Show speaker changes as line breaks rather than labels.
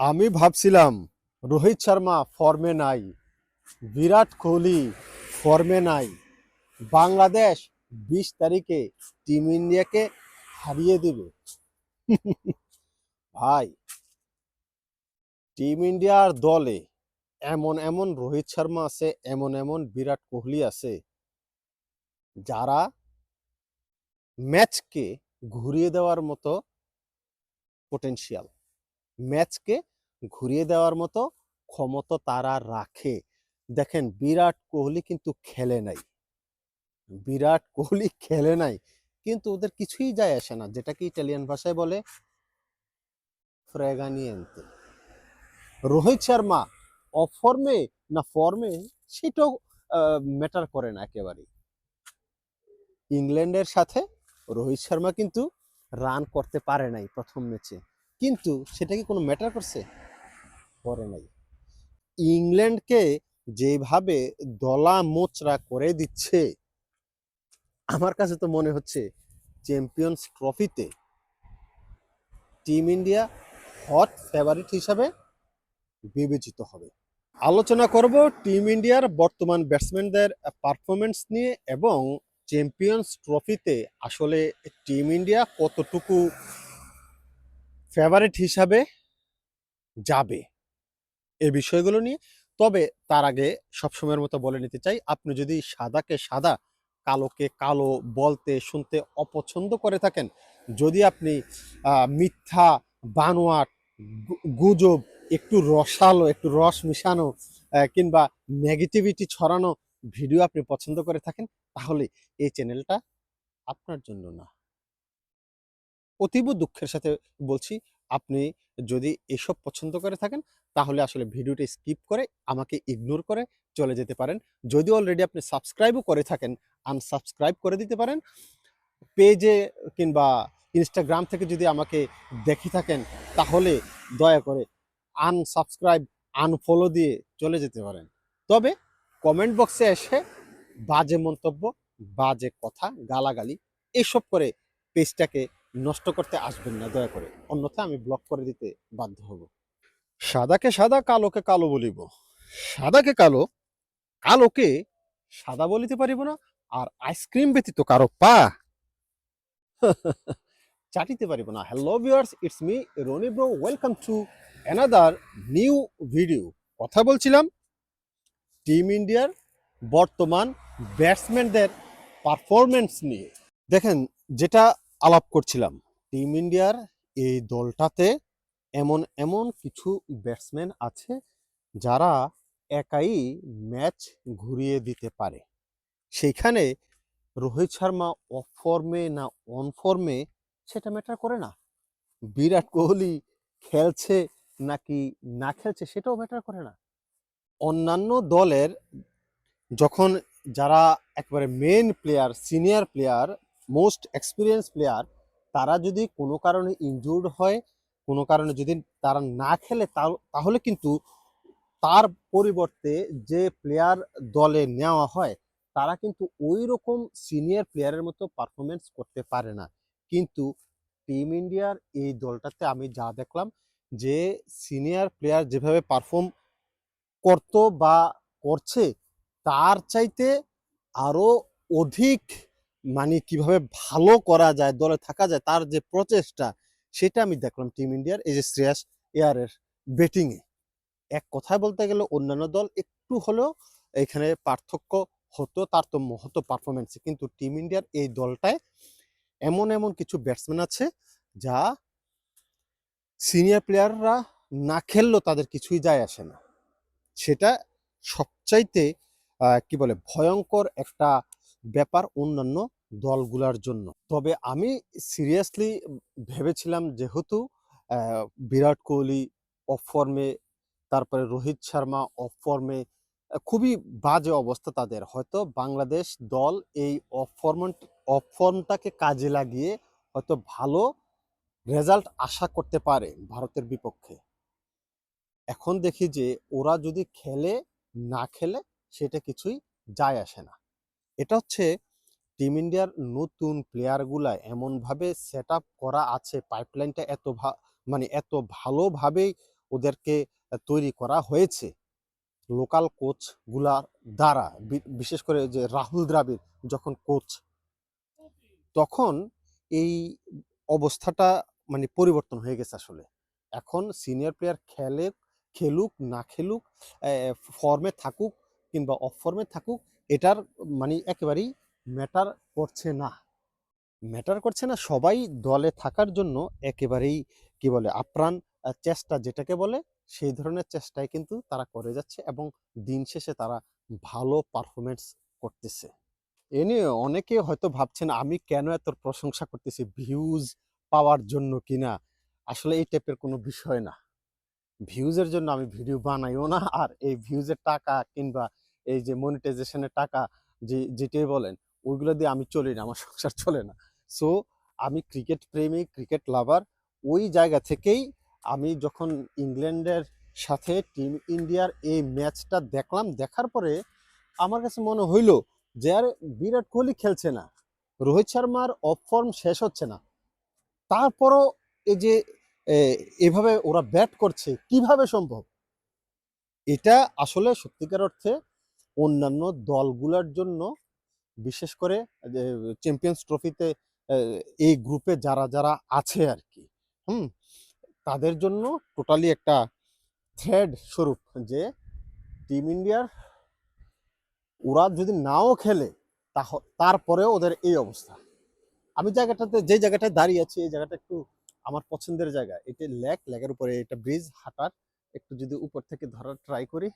আমি ভাবছিলাম, রোহিত শর্মা ফর্মে নাই, বিরাট কোহলি ফর্মে নাই, বাংলাদেশ বিশ তারিখে টিম ইন্ডিয়াকে হারিয়ে দিবে। ভাই, টিম ইন্ডিয়ার দলে এমন এমন রোহিত শর্মা আছে, এমন এমন বিরাট কোহলি আছে, যারা ম্যাচকে ঘুরিয়ে দেওয়ার মতো পোটেনশিয়াল ম্যাচকে ঘুরিয়ে দেওয়ার মতো ক্ষমতা তারা রাখে। দেখেন, বিরাট কোহলি কিন্তু খেলে নাই। বিরাট কোহলি খেলে নাই। কিন্তু ওদের কিছুই যায় আসে না, যেটাকে ইটালিয়ান ভাষায় বলে ফ্রেগানিয়েন্তে। রোহিত শর্মা অফর্মে না ফর্মে সেটাও ম্যাটার করে না একেবারে ইংল্যান্ডের সাথে রোহিত শর্মা কিন্তু রান করতে পারে নাই প্রথম ম্যাচে কিন্তু সেটা কি কোনো ম্যাটার করছে? করে নাই। ইংল্যান্ডকে যেভাবে দলা মোচরা করে দিচ্ছে, আমার কাছে তো মনে হচ্ছে চ্যাম্পিয়ন্স ট্রফিতে টিম ইন্ডিয়া হট ফেভারিট হিসাবে বিবেচিত হবে। আলোচনা করব টিম ইন্ডিয়ার বর্তমান ব্যাটসম্যানদের পারফরমেন্স নিয়ে এবং চ্যাম্পিয়ন্স ট্রফিতে আসলে টিম ইন্ডিয়া কতটুকু ফেভারিট হিসাবে যাবে এই বিষয়গুলো নিয়ে। তবে তার আগে সবসময়ের মতো বলে নিতে চাই, আপনি যদি সাদাকে সাদা, কালোকে কালো বলতে, শুনতে অপছন্দ করে থাকেন, যদি আপনি মিথ্যা, বানোয়াট গুজব, একটু রসালো, একটু রস মিশানো কিংবা নেগেটিভিটি ছড়ানো ভিডিও আপনি পছন্দ করে থাকেন, তাহলে এই চ্যানেলটা আপনার জন্য না। অতীব দুঃখের সাথে বলছি, আপনি যদি এসব পছন্দ করে থাকেন, তাহলে আসলে ভিডিওটা স্কিপ করে আমাকে ইগনোর করে চলে যেতে পারেন। যদি অলরেডি আপনি সাবস্ক্রাইবও করে থাকেন আনসাবস্ক্রাইব করে দিতে পারেন। পেজে কিংবা ইনস্টাগ্রাম থেকে যদি আমাকে দেখে থাকেন, তাহলে দয়া করে আনসাবস্ক্রাইব আনফলো দিয়ে চলে যেতে পারেন। তবে কমেন্ট বক্সে এসে বাজে মন্তব্য, বাজে কথা, গালাগালি, এসব করে পেজটাকে নষ্ট করতে আসবেন না, দয়া করে। অন্যথা আমি ব্লক করে দিতে বাধ্য হব। সাদাকে সাদা, কালোকে কালো বলিব। সাদাকে কালো, কালোকে সাদা বলিতে পারিব না, আর আইসক্রিম ব্যতীত কারও পা চাটিতে পারিব না। Hello viewers it's me Rony bro welcome to another new video কথা বলছিলাম টিম ইন্ডিয়ার বর্তমান ব্যাটসম্যানদের পারফরমেন্স নিয়ে। দেখেন, যেটা আলাপ করছিলাম। টিম ইন্ডিয়ার এই দলটাতে এমন এমন কিছু ব্যাটসম্যান আছে যারা একাই ম্যাচ ঘুরিয়ে দিতে পারে। সেইখানে রোহিত শর্মা অফ ফর্মে না অন ফর্মে সেটা ম্যাটার করে না। বিরাট কোহলি খেলছে নাকি না খেলছে সেটাও ম্যাটার করে না। অন্যান্য দলের যখন যারা একবারে main player senior player most experience player তারা যদি কোনো কারণে ইনজুর্ড হয়, কোনো কারণে যদি তারা না খেলে তাহলে কিন্তু তার পরিবর্তে যে প্লেয়ার দলে নেওয়া হয়, তারা কিন্তু ওই রকম সিনিয়র প্লেয়ারের মতো পারফরমেন্স করতে পারে না। কিন্তু টিম ইন্ডিয়ার এই দলটাতে আমি যা দেখলাম, যে সিনিয়র প্লেয়ার যেভাবে পারফর্ম করতো বা করছে, তার চাইতে আরও অধিক মানে কীভাবে ভালো করা যায়, দলে থাকা যায়, তার যে প্রচেষ্টা, সেটা আমি দেখলাম টিম ইন্ডিয়ার এই যে শ্রেয়াস এয়ারের ব্যাটিংয়ে এক কথায় বলতে গেলে অন্যান্য দল একটু হলেও এখানে পার্থক্য হতো তারতম্য হতো পারফরমেন্সে কিন্তু টিম ইন্ডিয়ার এই দলটায় এমন এমন কিছু ব্যাটসম্যান আছে, যা সিনিয়র প্লেয়াররা না খেললেও তাদের কিছুই যায় আসে না। সেটা সবচাইতে কি বলে, ভয়ঙ্কর একটা ব্যাপার অন্যান্য দলগুলার জন্য। তবে আমি সিরিয়াসলি ভেবেছিলাম যেহেতু বিরাট কোহলি অফ ফর্মে তারপরে রোহিত শর্মা অফ ফর্মে খুবই বাজে অবস্থা তাদের। হয়তো বাংলাদেশ দল এই অফ ফর্ম অফ ফর্মটাকে কাজে লাগিয়ে হয়তো ভালো রেজাল্ট আশা করতে পারে ভারতের বিপক্ষে। এখন দেখি যে ওরা যদি খেলে, না খেলে সেটা কিছুই যায় আসে না। এটা হচ্ছে টিম ইন্ডিয়ার নতুন প্লেয়ারগুলা এমনভাবে সেট করা আছে, পাইপলাইনটা এত মানে এত ভালোভাবেই ওদেরকে তৈরি করা হয়েছে। লোকাল কোচগুলার দ্বারা বিশেষ করে যে রাহুল দ্রাবিড় যখন কোচ, তখন এই অবস্থাটা মানে পরিবর্তন হয়ে গেছে আসলে। এখন সিনিয়র প্লেয়ার খেলে, খেলুক, না খেলুক ফর্মে থাকুক কিংবা অফ ফর্মে থাকুক, এটার মানে একেবারেই ম্যাটার করছে না। ম্যাটার করছে না, সবাই দলে থাকার জন্য একেবারেই, কি বলে, আপ্রাণ চেষ্টা যেটাকে বলে, সেই ধরনের চেষ্টাই কিন্তু তারা করে যাচ্ছে এবং দিন শেষে তারা ভালো পারফরমেন্স করতেছে। এ নিয়ে অনেকে হয়তো ভাবছেন, আমি কেন এত প্রশংসা করতেছি? ভিউজ পাওয়ার জন্য কিনা আসলে এই টাইপের কোনো বিষয় না। ভিউজের জন্য আমি ভিডিও বানাইও না, আর এই ভিউজের টাকা কিংবা এই যে মনিটাইজেশনের টাকা যে, যেটাই বলেন ওইগুলো দিয়ে আমি চলি না, আমার সংসার চলে না। সো আমি ক্রিকেট প্রেমী ক্রিকেট লাভার ওই জায়গা থেকেই আমি যখন ইংল্যান্ডের সাথে টিম ইন্ডিয়ার এই ম্যাচটা দেখলাম, দেখার পরে আমার কাছে মনে হইল যে, আর, বিরাট কোহলি খেলছে না। রোহিত শর্মার অফ ফর্ম শেষ হচ্ছে না। তারপরও এই যে এভাবে ওরা ব্যাট করছে, কীভাবে সম্ভব? এটা আসলে সত্যিকার অর্থে অন্যান্য দলগুলোর জন্য বিশেষ করে চ্যাম্পিয়ন্স ট্রফিতে এই গ্রুপে যারা যারা আছে আর কি হুম, তাদের জন্য টোটালি একটা থ্রেড স্বরূপ যে টিম ইন্ডিয়ার ওরা যদি নাও খেলে তারপরেও ওদের এই অবস্থা। আমি জায়গাটাতে, যে জায়গাটায় দাঁড়িয়ে আছি, এই জায়গাটা একটু আমার পছন্দের জায়গা। এটা লেক, লেকের উপরে এটা ব্রিজ হাঁটার, একটু যদি উপর থেকে ধরার ট্রাই করি